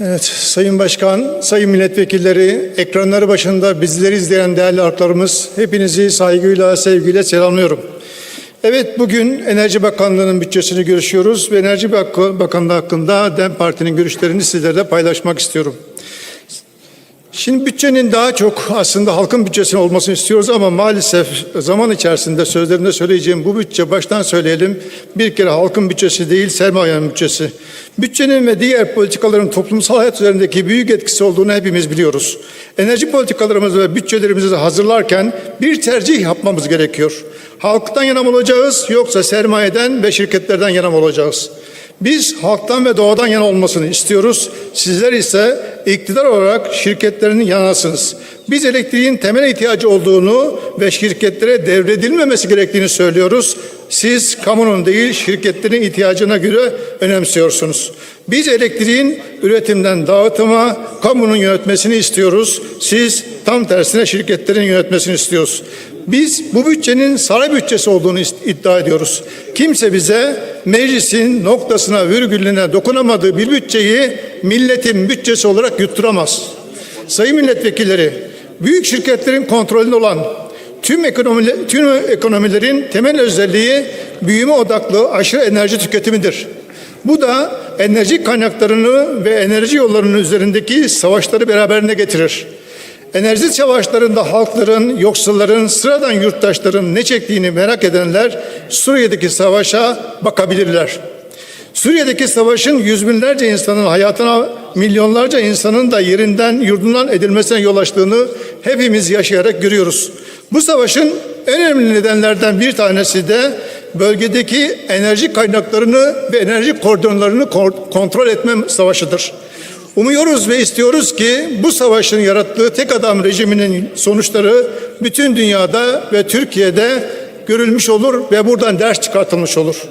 Evet, Sayın Başkan, Sayın Milletvekilleri, ekranları başında bizleri izleyen değerli halklarımız, hepinizi saygıyla, sevgiyle selamlıyorum. Evet, bugün Enerji Bakanlığı'nın bütçesini görüşüyoruz ve Enerji Bak- Bakanlığı hakkında DEM Parti'nin görüşlerini sizlerle paylaşmak istiyorum. Şimdi bütçenin daha çok aslında halkın bütçesinin olmasını istiyoruz ama maalesef zaman içerisinde sözlerimde söyleyeceğim bu bütçe baştan söyleyelim bir kere halkın bütçesi değil sermayenin bütçesi. Bütçenin ve diğer politikaların toplumsal hayat üzerindeki büyük etkisi olduğunu hepimiz biliyoruz. Enerji politikalarımızı ve bütçelerimizi hazırlarken bir tercih yapmamız gerekiyor. Halktan yana mı olacağız yoksa sermayeden ve şirketlerden yana mı olacağız? Biz halktan ve doğadan yana olmasını istiyoruz. Sizler ise iktidar olarak şirketlerinin yanasınız. Biz elektriğin temel ihtiyacı olduğunu ve şirketlere devredilmemesi gerektiğini söylüyoruz. Siz kamunun değil şirketlerin ihtiyacına göre önemsiyorsunuz. Biz elektriğin üretimden dağıtıma kamunun yönetmesini istiyoruz. Siz tam tersine şirketlerin yönetmesini istiyoruz. Biz bu bütçenin saray bütçesi olduğunu iddia ediyoruz. Kimse bize meclisin noktasına virgülüne dokunamadığı bir bütçeyi milletin bütçesi olarak yutturamaz. Sayın milletvekilleri, büyük şirketlerin kontrolünde olan tüm, ekonomi, tüm ekonomilerin temel özelliği büyüme odaklı aşırı enerji tüketimidir. Bu da enerji kaynaklarını ve enerji yollarının üzerindeki savaşları beraberine getirir. Enerji savaşlarında halkların, yoksulların, sıradan yurttaşların ne çektiğini merak edenler Suriye'deki savaşa bakabilirler. Suriye'deki savaşın yüz binlerce insanın hayatına, milyonlarca insanın da yerinden, yurdundan edilmesine yol açtığını hepimiz yaşayarak görüyoruz. Bu savaşın en önemli nedenlerden bir tanesi de bölgedeki enerji kaynaklarını ve enerji koridorlarını kontrol etme savaşıdır. Umuyoruz ve istiyoruz ki bu savaşın yarattığı tek adam rejiminin sonuçları bütün dünyada ve Türkiye'de görülmüş olur ve buradan ders çıkartılmış olur.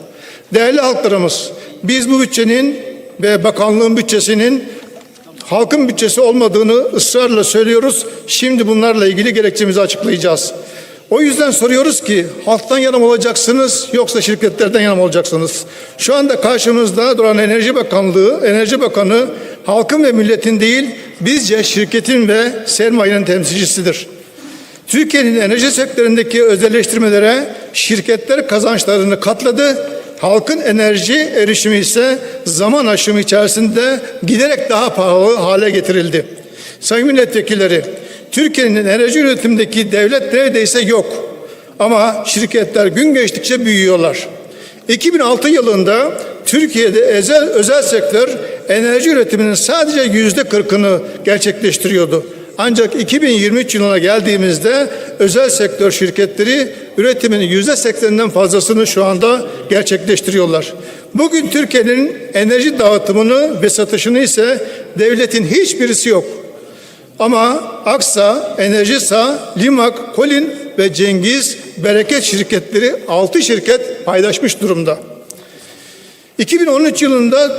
Değerli halklarımız, biz bu bütçenin ve bakanlığın bütçesinin halkın bütçesi olmadığını ısrarla söylüyoruz. Şimdi bunlarla ilgili gerekçemizi açıklayacağız. O yüzden soruyoruz ki halktan yana mı olacaksınız yoksa şirketlerden yana mı olacaksınız? Şu anda karşımızda duran Enerji Bakanlığı, Enerji Bakanı halkın ve milletin değil bizce şirketin ve sermayenin temsilcisidir. Türkiye'nin enerji sektöründeki özelleştirmelere şirketler kazançlarını katladı. Halkın enerji erişimi ise zaman aşımı içerisinde giderek daha pahalı hale getirildi. Sayın milletvekilleri, Türkiye'nin enerji üretimindeki devlet neredeyse yok. Ama şirketler gün geçtikçe büyüyorlar. 2006 yılında Türkiye'de özel, özel sektör enerji üretiminin sadece yüzde kırkını gerçekleştiriyordu. Ancak 2023 yılına geldiğimizde özel sektör şirketleri üretimin yüzde sekseninden fazlasını şu anda gerçekleştiriyorlar. Bugün Türkiye'nin enerji dağıtımını ve satışını ise devletin hiçbirisi yok. Ama Aksa, Enerjisa, Limak, Kolin ve Cengiz Bereket şirketleri 6 şirket paylaşmış durumda. 2013 yılında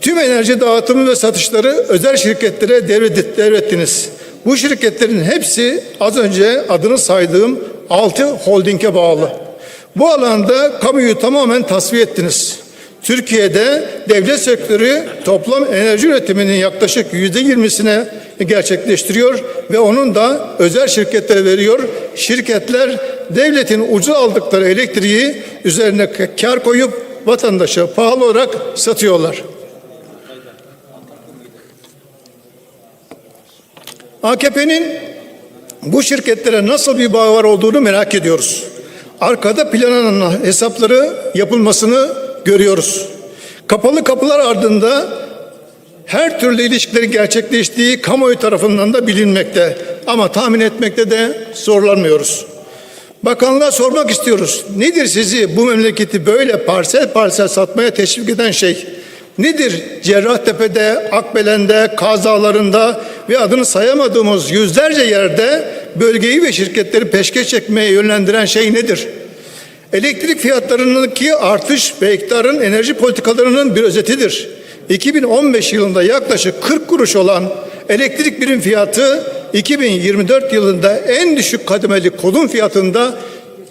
tüm enerji dağıtımı ve satışları özel şirketlere devrettiniz. Bu şirketlerin hepsi az önce adını saydığım 6 holdinge bağlı. Bu alanda kamuyu tamamen tasfiye ettiniz. Türkiye'de devlet sektörü toplam enerji üretiminin yaklaşık yüzde yirmisine gerçekleştiriyor ve onun da özel şirketlere veriyor. Şirketler devletin ucuz aldıkları elektriği üzerine kar koyup vatandaşa pahalı olarak satıyorlar. AKP'nin bu şirketlere nasıl bir bağ var olduğunu merak ediyoruz. Arkada planlanan hesapları yapılmasını görüyoruz. Kapalı kapılar ardında her türlü ilişkileri gerçekleştiği kamuoyu tarafından da bilinmekte ama tahmin etmekte de zorlanmıyoruz. Bakanlığa sormak istiyoruz. Nedir sizi bu memleketi böyle parsel parsel satmaya teşvik eden şey? Nedir Cerrahtepe'de, Akbelen'de, Kaz Dağları'nda ve adını sayamadığımız yüzlerce yerde bölgeyi ve şirketleri peşkeş çekmeye yönlendiren şey nedir? Elektrik fiyatlarındaki artış ve iktidarın enerji politikalarının bir özetidir. 2015 yılında yaklaşık 40 kuruş olan elektrik birim fiyatı 2024 yılında en düşük kademeli kodun fiyatında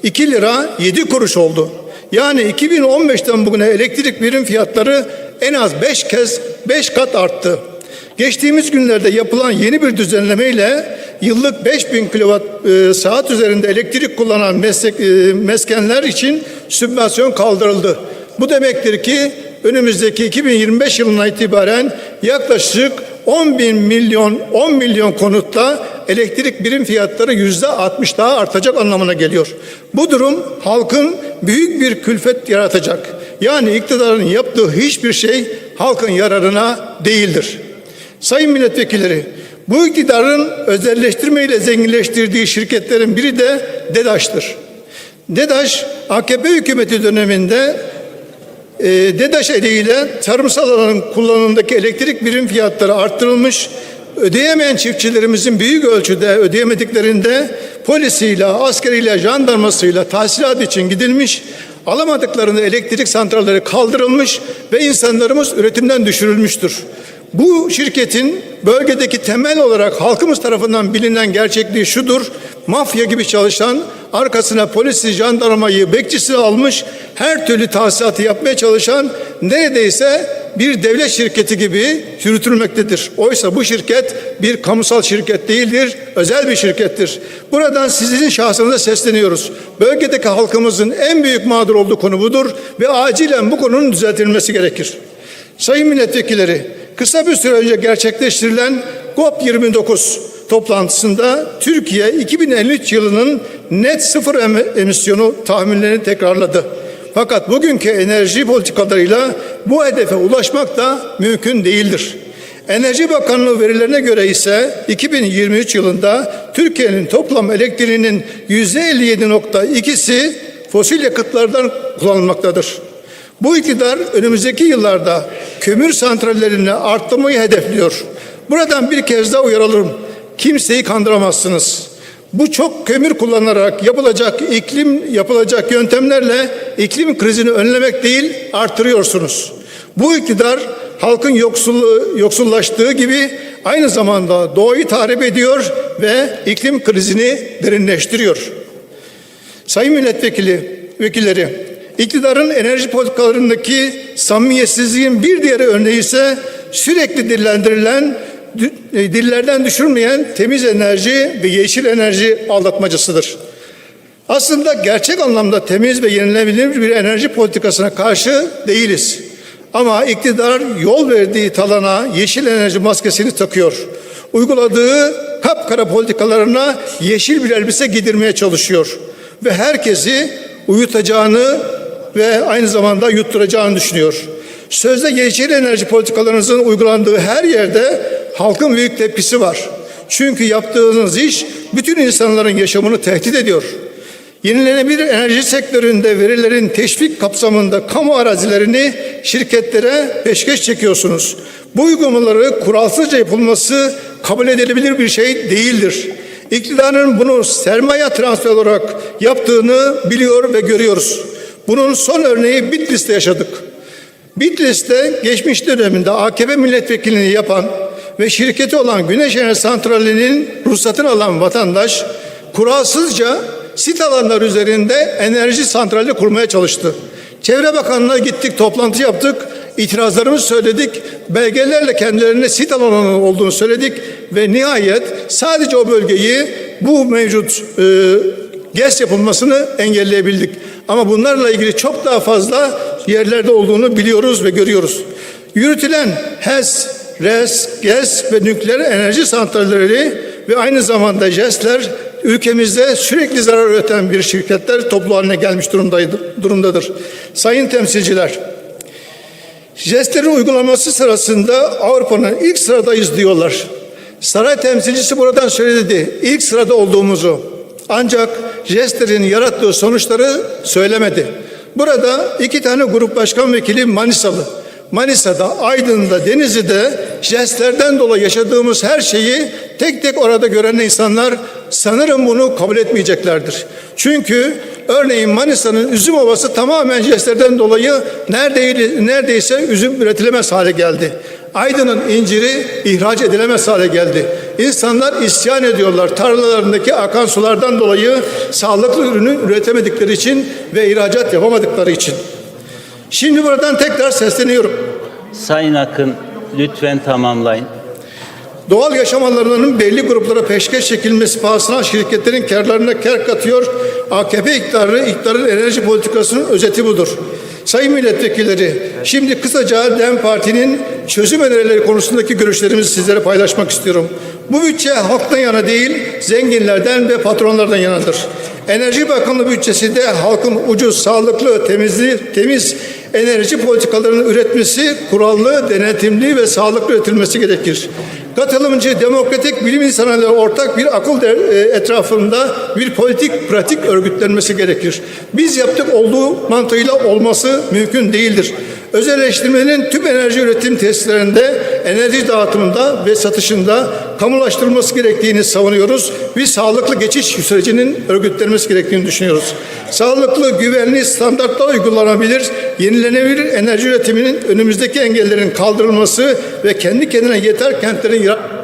2 lira 7 kuruş oldu. Yani 2015'ten bugüne elektrik birim fiyatları en az 5 kez 5 kat arttı. Geçtiğimiz günlerde yapılan yeni bir düzenlemeyle yıllık 5000 kilowatt e, saat üzerinde elektrik kullanan meslek, e, meskenler için sübvansiyon kaldırıldı. Bu demektir ki önümüzdeki 2025 yılına itibaren yaklaşık 10 bin milyon 10 milyon konutta elektrik birim fiyatları yüzde 60 daha artacak anlamına geliyor. Bu durum halkın büyük bir külfet yaratacak. Yani iktidarın yaptığı hiçbir şey halkın yararına değildir. Sayın milletvekilleri, bu iktidarın özelleştirmeyle zenginleştirdiği şirketlerin biri de DEDAŞ'tır. DEDAŞ, AKP hükümeti döneminde e, DEDAŞ eliyle tarımsal alanın kullanımındaki elektrik birim fiyatları arttırılmış, ödeyemeyen çiftçilerimizin büyük ölçüde ödeyemediklerinde polisiyle, askeriyle, jandarmasıyla tahsilat için gidilmiş, alamadıklarında elektrik santralleri kaldırılmış ve insanlarımız üretimden düşürülmüştür. Bu şirketin bölgedeki temel olarak halkımız tarafından bilinen gerçekliği şudur. Mafya gibi çalışan, arkasına polisi, jandarmayı, bekçisi almış, her türlü tahsilatı yapmaya çalışan neredeyse bir devlet şirketi gibi yürütülmektedir. Oysa bu şirket bir kamusal şirket değildir, özel bir şirkettir. Buradan sizin şahsınıza sesleniyoruz. Bölgedeki halkımızın en büyük mağdur olduğu konu budur ve acilen bu konunun düzeltilmesi gerekir. Sayın milletvekilleri, kısa bir süre önce gerçekleştirilen COP29 toplantısında Türkiye 2053 yılının net sıfır em- emisyonu tahminlerini tekrarladı. Fakat bugünkü enerji politikalarıyla bu hedefe ulaşmak da mümkün değildir. Enerji Bakanlığı verilerine göre ise 2023 yılında Türkiye'nin toplam elektriğinin %57.2'si fosil yakıtlardan kullanılmaktadır. Bu iktidar önümüzdeki yıllarda kömür santrallerini arttırmayı hedefliyor. Buradan bir kez daha uyaralım. Kimseyi kandıramazsınız. Bu çok kömür kullanarak yapılacak iklim yapılacak yöntemlerle iklim krizini önlemek değil artırıyorsunuz. Bu iktidar halkın yoksulluğu, yoksullaştığı gibi aynı zamanda doğayı tahrip ediyor ve iklim krizini derinleştiriyor. Sayın milletvekili vekilleri, iktidarın enerji politikalarındaki samimiyetsizliğin bir diğer örneği ise sürekli dillendirilen, dillerden düşürmeyen temiz enerji ve yeşil enerji aldatmacasıdır. Aslında gerçek anlamda temiz ve yenilenebilir bir enerji politikasına karşı değiliz. Ama iktidar yol verdiği talana yeşil enerji maskesini takıyor. Uyguladığı kapkara politikalarına yeşil bir elbise giydirmeye çalışıyor. Ve herkesi uyutacağını ve aynı zamanda yutturacağını düşünüyor. Sözde yeşil enerji politikalarınızın uygulandığı her yerde halkın büyük tepkisi var. Çünkü yaptığınız iş bütün insanların yaşamını tehdit ediyor. Yenilenebilir enerji sektöründe verilerin teşvik kapsamında kamu arazilerini şirketlere peşkeş çekiyorsunuz. Bu uygulamaları kuralsızca yapılması kabul edilebilir bir şey değildir. İktidarın bunu sermaye transfer olarak yaptığını biliyor ve görüyoruz. Bunun son örneği Bitlis'te yaşadık. Bitlis'te geçmiş döneminde AKP milletvekilliğini yapan ve şirketi olan Güneş Enerji Santrali'nin ruhsatını alan vatandaş kuralsızca sit alanlar üzerinde enerji santrali kurmaya çalıştı. Çevre Bakanlığı'na gittik, toplantı yaptık, itirazlarımızı söyledik, belgelerle kendilerine sit alanı olduğunu söyledik ve nihayet sadece o bölgeyi bu mevcut e, GES yapılmasını engelleyebildik. Ama bunlarla ilgili çok daha fazla yerlerde olduğunu biliyoruz ve görüyoruz. Yürütülen HES, RES, GES ve nükleer enerji santralleri ve aynı zamanda JES'ler ülkemizde sürekli zarar üreten bir şirketler toplu haline gelmiş durumdadır. Sayın temsilciler, JES'lerin uygulanması sırasında Avrupa'nın ilk sıradayız diyorlar. Saray temsilcisi buradan söyledi ilk sırada olduğumuzu. Ancak JES'lerin yarattığı sonuçları söylemedi. Burada iki tane grup başkan vekili Manisalı. Manisa'da, Aydın'da, Denizli'de jestlerden dolayı yaşadığımız her şeyi tek tek orada gören insanlar sanırım bunu kabul etmeyeceklerdir. Çünkü örneğin Manisa'nın üzüm ovası tamamen jestlerden dolayı neredeyse, üzüm üretilemez hale geldi. Aydın'ın inciri ihraç edilemez hale geldi. İnsanlar isyan ediyorlar tarlalarındaki akan sulardan dolayı sağlıklı ürünü üretemedikleri için ve ihracat yapamadıkları için. Şimdi buradan tekrar sesleniyorum. Sayın Akın lütfen tamamlayın. Doğal yaşam alanlarının belli gruplara peşkeş çekilmesi pahasına şirketlerin karlarına kar katıyor. AKP iktidarı, iktidarın enerji politikasının özeti budur. Sayın milletvekilleri, şimdi kısaca DEM Parti'nin çözüm önerileri konusundaki görüşlerimizi sizlere paylaşmak istiyorum. Bu bütçe halktan yana değil, zenginlerden ve patronlardan yanadır. Enerji Bakanlığı bütçesinde halkın ucuz, sağlıklı, temizli, temiz enerji politikalarını üretmesi, kurallı, denetimli ve sağlıklı üretilmesi gerekir. Katılımcı, demokratik bilim insanlarıyla ortak bir akıl e, etrafında bir politik, pratik örgütlenmesi gerekir. Biz yaptık olduğu mantığıyla olması mümkün değildir. Özelleştirmenin tüm enerji üretim tesislerinde, enerji dağıtımında ve satışında kamulaştırılması gerektiğini savunuyoruz. Bir sağlıklı geçiş sürecinin örgütlenmesi gerektiğini düşünüyoruz. Sağlıklı, güvenli standartlar uygulanabilir, yenilenebilir enerji üretiminin önümüzdeki engellerin kaldırılması ve kendi kendine yeter kentlerin yaratılması